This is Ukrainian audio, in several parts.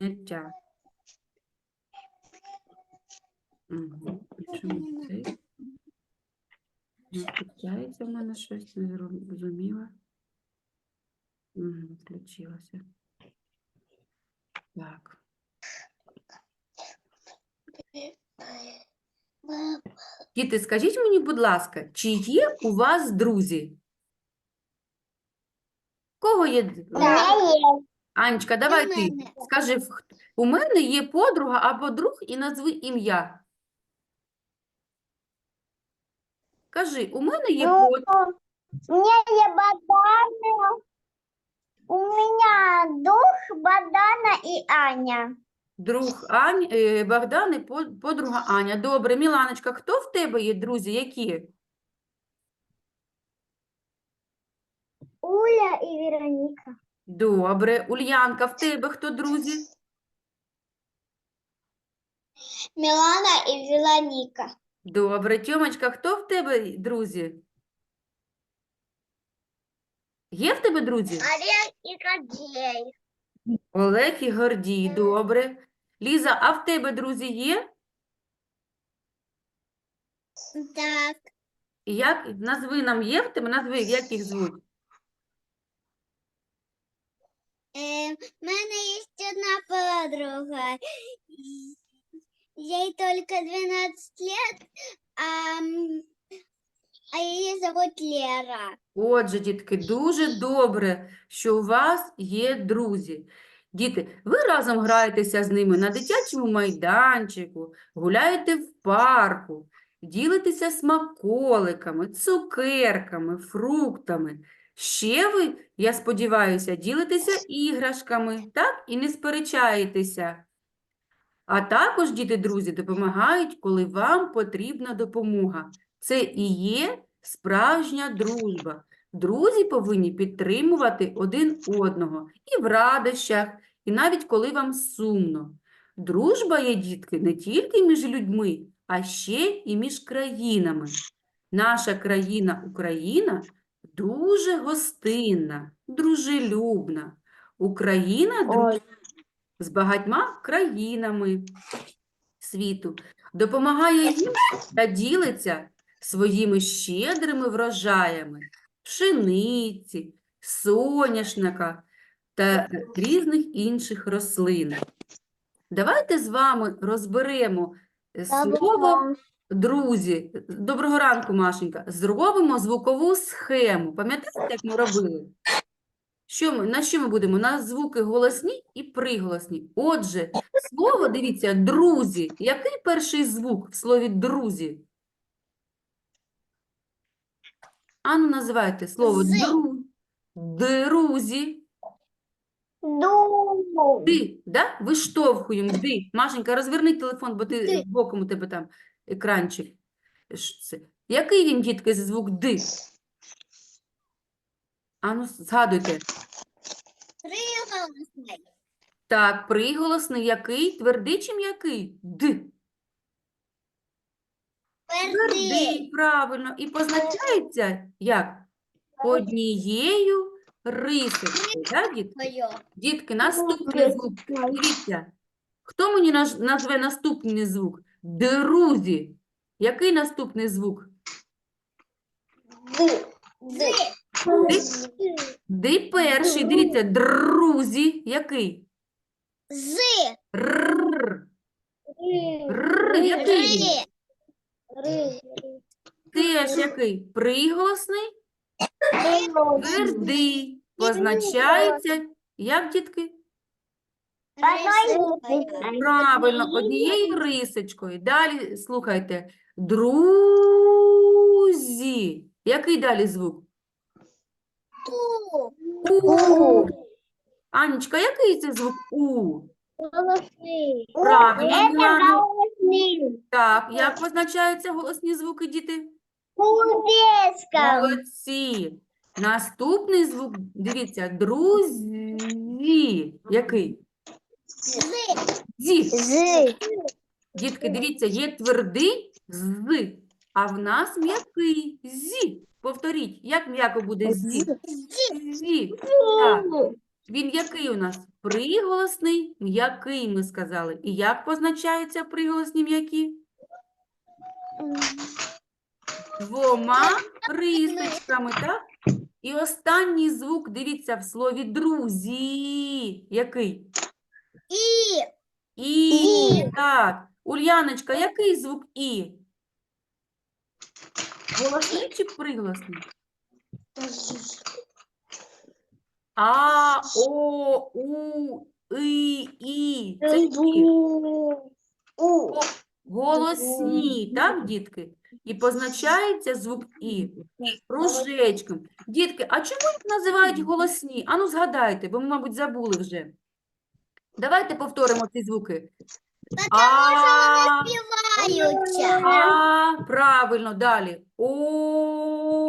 Життя. Угу. Чому в мене щось, не зрозуміла. Угу, включилося. Так. Діти, скажіть мені, будь ласка, чи є у вас друзі? Кого є? д- Анечка, давай ти. мене. Скажи, в- у мене є подруга або друг і назви ім'я. Кажи, у мене є Ну, подруга. У меня есть Богдана. У меня дух Богдана и Аня. Друг Ань, е, Богдан і по- подруга Аня. Добре, Міланочка, хто в тебе є друзі? Які? Уля и Вероника. Добре. Ульянка, в тебе хто друзі? Милана и Вероника. Добре. Тьомочка, хто в тебе друзі? Є в тебе друзі? Олег и Гордей. Олег і Гордій. Добре. Ліза, а в тебе друзі є? Так. Як назви нам є в тебе? Назви, як їх звуть? У меня есть одна подруга. Ей только 12 лет, а, а ее зовут Лера. Отже, дітки, дуже добре, що у вас є друзі. Діти, ви разом граєтеся з ними на дитячому майданчику, гуляєте в парку, ділитеся смаколиками, цукерками, фруктами. Ще ви, я сподіваюся, ділитеся іграшками, так? І не сперечаєтеся. А також, діти, друзі, допомагають, коли вам потрібна допомога. Це і є справжня дружба. Друзі повинні підтримувати один одного і в радощах, і навіть коли вам сумно. Дружба є, дітки, не тільки між людьми, а ще і між країнами. Наша країна Україна дуже гостинна, дружелюбна. Україна дружить з багатьма країнами світу, допомагає їм та ділиться своїми щедрими врожаями пшениці, соняшника та різних інших рослин. Давайте з вами розберемо е, слово друзі. Доброго ранку, Машенька. Зробимо звукову схему. Пам'ятаєте, як ми робили? Що ми, на що ми будемо? На звуки голосні і приголосні. Отже, слово, дивіться, друзі. Який перший звук в слові друзі? Ану, називайте слово дру. Друзі. Ди, да? Виштовхуємо. Ди. Машенька, розверни телефон, бо ти боком у тебе там екранчик. Який він, дітки, звук ди? Ану, згадуйте. Приголосний. Так, приголосний який? Твердий чи м'який? Д. Твердий, правильно. І позначається як? Однією рисочкою. Да, дітки? Дітки, наступний звук. Дивіться. Хто мені назве наступний звук? Друзі. Який наступний звук? Д. Д. Ди перший. Дивіться, друзі. Який? З. Рр. Який? Теж який? Приголосний, твердий. Позначається, як, дітки? Правильно, однією рисочкою. Далі слухайте. Друзі. Який далі звук? У. У. Анечка, який це звук У? Правильно, Это Мілана. голосный. Так, як позначаються голосні звуки, діти? Кубецком. Молодці. Наступний звук, дивіться, друзі. Який? Зі. З. Дітки, дивіться, є твердий з, а в нас м'який зі. Повторіть, як м'яко буде зі? Зі. Так. Він який у нас? Приголосний, м'який, ми сказали. І як позначаються приголосні м'які? Двома рисочками, так? І останній звук, дивіться, в слові друзі. Який? І. І. Так. Ульяночка, який звук І? Голосний чи приголосний? А, О, У, И, І. Це які? У. Голосні, так, дітки? І позначається звук І кружечком. Дітки, а чому їх називають голосні? Ану, згадайте, бо ми, мабуть, забули вже. Давайте повторимо ці звуки. А, Співаються. а, правильно, далі. О,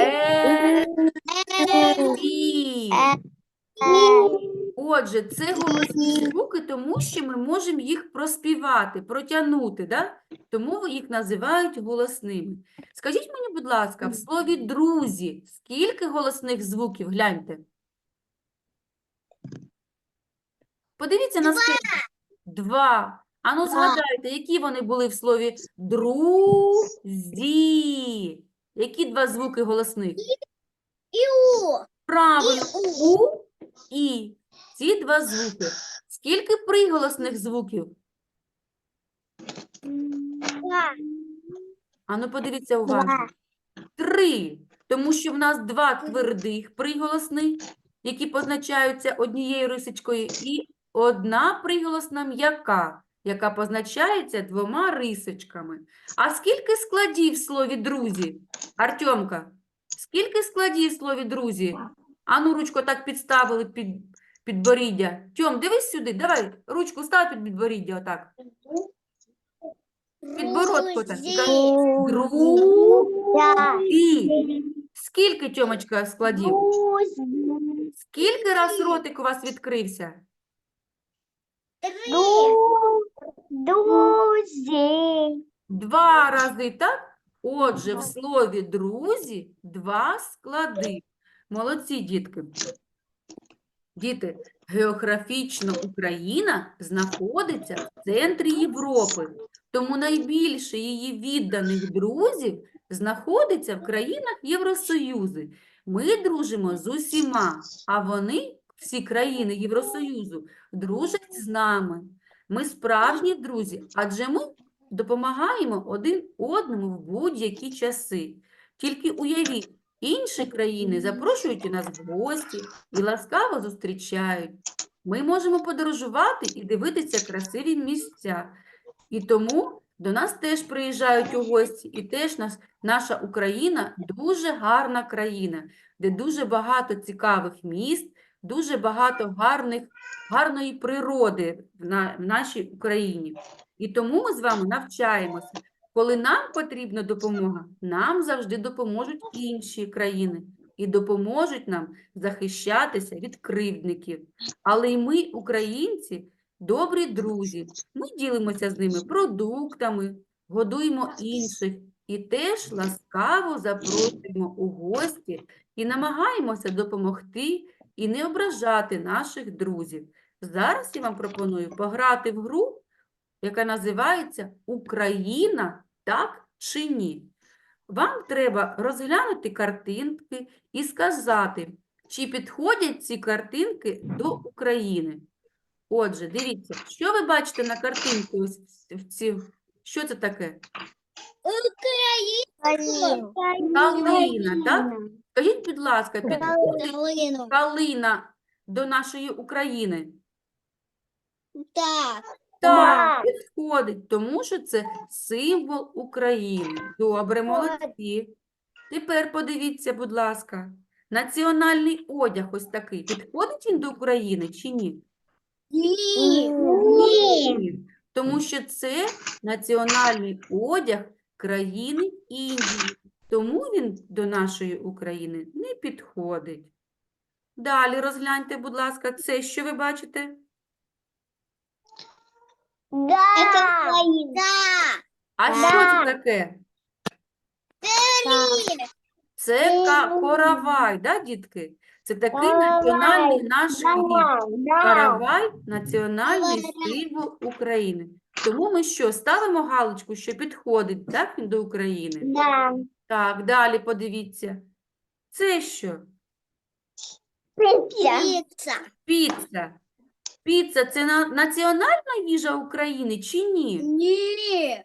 е, і. Отже, це голосні звуки, тому що ми можемо їх проспівати, протягнути, да? тому їх називають голосними. Скажіть мені, будь ласка, в слові друзі скільки голосних звуків? Гляньте. Подивіться на скільки. Два. Ану, згадайте, які вони були в слові друзі. Які два звуки голосних? І у. Правильно. У. І. Ці два звуки. Скільки приголосних звуків? Два. Ану, подивіться уважно. Три. Тому що в нас два твердих приголосних, які позначаються однією рисочкою, і одна приголосна м'яка, яка позначається двома рисочками. А скільки складів в слові друзі? Артемка, скільки складів в слові друзі? Ану, ручку так підставили під підборіддя. Тьом, дивись сюди, давай, ручку став під підборіддя, отак. Підбородку так. Друзі. Скільки, Тьомочка, складів? Скільки раз ротик у вас відкрився? Три. Друзі. Два рази, так? Отже, в слові друзі два склади. Молодці, дітки. Діти, географічно Україна знаходиться в центрі Європи, тому найбільше її відданих друзів знаходиться в країнах Євросоюзу. Ми дружимо з усіма, а вони, всі країни Євросоюзу, дружать з нами. Ми справжні друзі, адже ми допомагаємо один одному в будь-які часи. Тільки уявіть, інші країни запрошують у нас в гості і ласкаво зустрічають. Ми можемо подорожувати і дивитися красиві місця. І тому до нас теж приїжджають у гості, і теж нас, наша Україна дуже гарна країна, де дуже багато цікавих міст, дуже багато гарних, гарної природи в, на, в нашій Україні. І тому ми з вами навчаємося. Коли нам потрібна допомога, нам завжди допоможуть інші країни і допоможуть нам захищатися від кривдників. Але й ми, українці, добрі друзі. Ми ділимося з ними продуктами, годуємо інших і теж ласкаво запрошуємо у гості і намагаємося допомогти і не ображати наших друзів. Зараз я вам пропоную пограти в гру, яка називається Україна так чи ні. Вам треба розглянути картинки і сказати, чи підходять ці картинки до України. Отже, дивіться, що ви бачите на картинці в ці... Що це таке? Калина, так? Скажіть, будь ласка, підходить калина до нашої України? Так. Так, підходить, тому що це символ України. Добре, молодці. Тепер подивіться, будь ласка, національний одяг ось такий. Підходить він до України чи ні? Ні. Ні. Тому що це національний одяг країни Індії. Тому він до нашої України не підходить. Далі розгляньте, будь ласка, це що ви бачите? Это Украина. Да. А що це таке? Три. Це ка- коровай, да, дітки? Це такий національний наш гріб. Каравай – національний символ України. Тому ми що, ставимо галочку, що підходить, так, він до України? Да. Так, далі подивіться. Це що? Пицца. Пицца. Піца. Піца – це на- національна їжа України чи ні? Нет.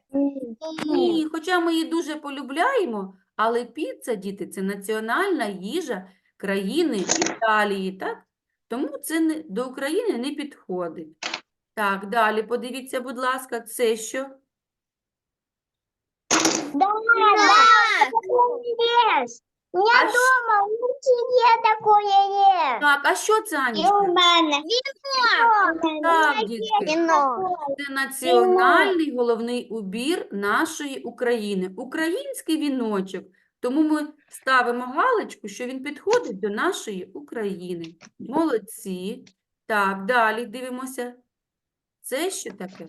Ні, хоча ми її дуже полюбляємо, але піца, діти, це національна їжа країни Італії, так? Тому це не, до України не підходить. Так, далі подивіться, будь ласка, це що? Да, да, такое есть. У меня А щ- дома в мультике такое есть. Так, а що це, Анічка? у мене. Так, дітки, це національний головний убір нашої України. Український віночок. Тому ми ставимо галочку, що він підходить до нашої України. Молодці. Так, далі дивимося. Це що таке?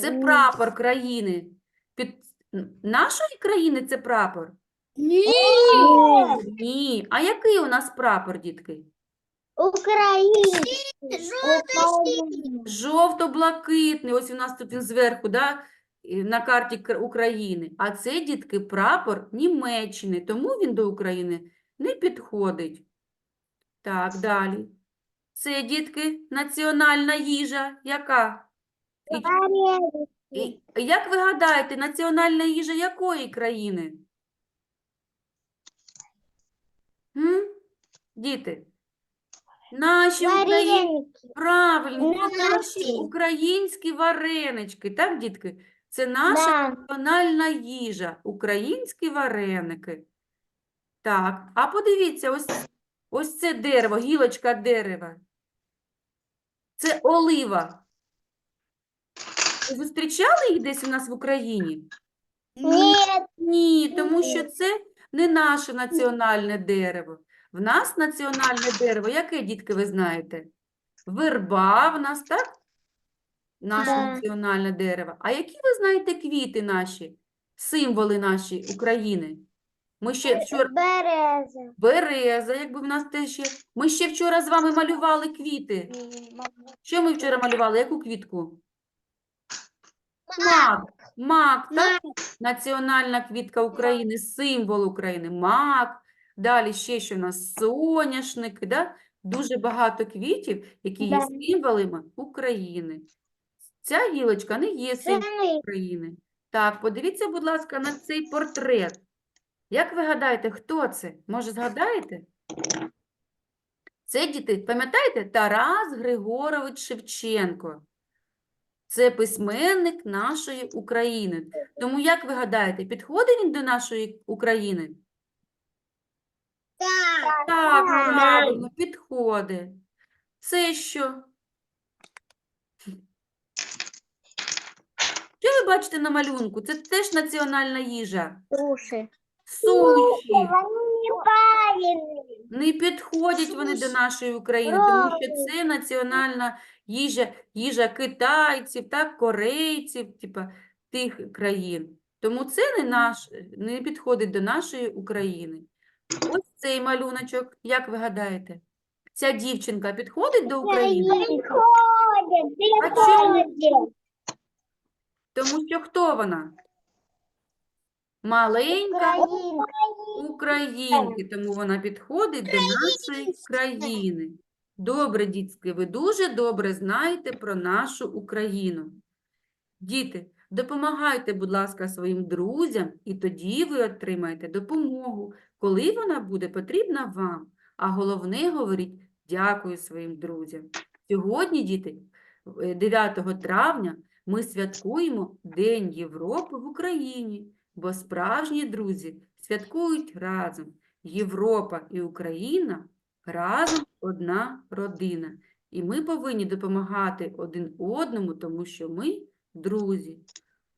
Це прапор країни. Під... Нашої країни це прапор? Нет. Ні. А який у нас прапор, дітки? Україна. Желтый Жовто-блакитний. Ось у нас тут він зверху, да? на карті Кр- України. А це, дітки, прапор Німеччини. Тому він до України не підходить. Так, далі. Це, дітки, національна їжа. Яка? І І як ви гадаєте, національна їжа якої країни? М? Діти, наші українські, Вареники. правильно, наші Наші. українські варенички, так, дітки? Це наша Да. національна їжа, українські вареники. Так, а подивіться, ось, ось це дерево, гілочка дерева. Це олива. Ви зустрічали їх десь у нас в Україні? Нет. Ні, тому що це не наше національне дерево. В нас національне дерево, яке, дітки, ви знаєте? Верба в нас, так? Наше Да. національне дерево. А які ви знаєте квіти наші, символи наші України? Ми ще вчора Береза. береза, якби в нас теж є. Ми ще вчора з вами малювали квіти. Що ми вчора малювали? Яку квітку? Мак. Мак, так? Національна квітка України, символ України, мак. Далі ще що в нас соняшники, да? Дуже багато квітів, які є Да. символами України. Ця гілочка не є символом України. Так, подивіться, будь ласка, на цей портрет. Як ви гадаєте, хто це? Може, згадаєте? Це, діти, пам'ятаєте, Тарас Григорович Шевченко. Це письменник нашої України. Тому, як ви гадаєте, підходить він до нашої України? Так. Так, правильно, підходить. Це що? Що ви бачите на малюнку? Це теж національна їжа. Суші. Суші. Не підходять вони до нашої України, тому що це національна їжа, їжа китайців, так, корейців, типа тих країн. Тому це не наш, не підходить до нашої України. Ось цей малюночок, як ви гадаєте? Ця дівчинка підходить до України? Підходять, А чому? Тому що хто вона? Маленька Українка. українки, тому вона підходить до нашої країни. Добре, дітки, ви дуже добре знаєте про нашу Україну. Діти, допомагайте, будь ласка, своїм друзям, і тоді ви отримаєте допомогу, коли вона буде потрібна вам. А головне, говоріть дякую своїм друзям. Сьогодні, діти, е, 9 травня, ми святкуємо День Європи в Україні, бо справжні друзі святкують разом. Європа і Україна разом одна родина. І ми повинні допомагати один одному, тому що ми друзі.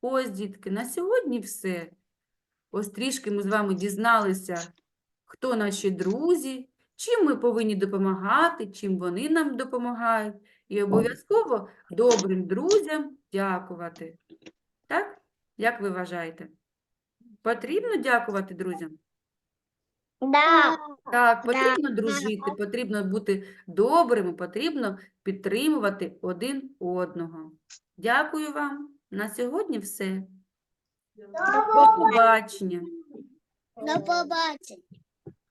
Ось, дітки, на сьогодні все. Ось трішки ми з вами дізналися, хто наші друзі, чим ми повинні допомагати, чим вони нам допомагають. І обов'язково добрим друзям дякувати. Так? Як ви вважаєте? Потрібно дякувати друзям? Да. Так, Да. потрібно дружити, потрібно бути добрими, потрібно підтримувати один одного. Дякую вам. На сьогодні все. До побачення. До побачення.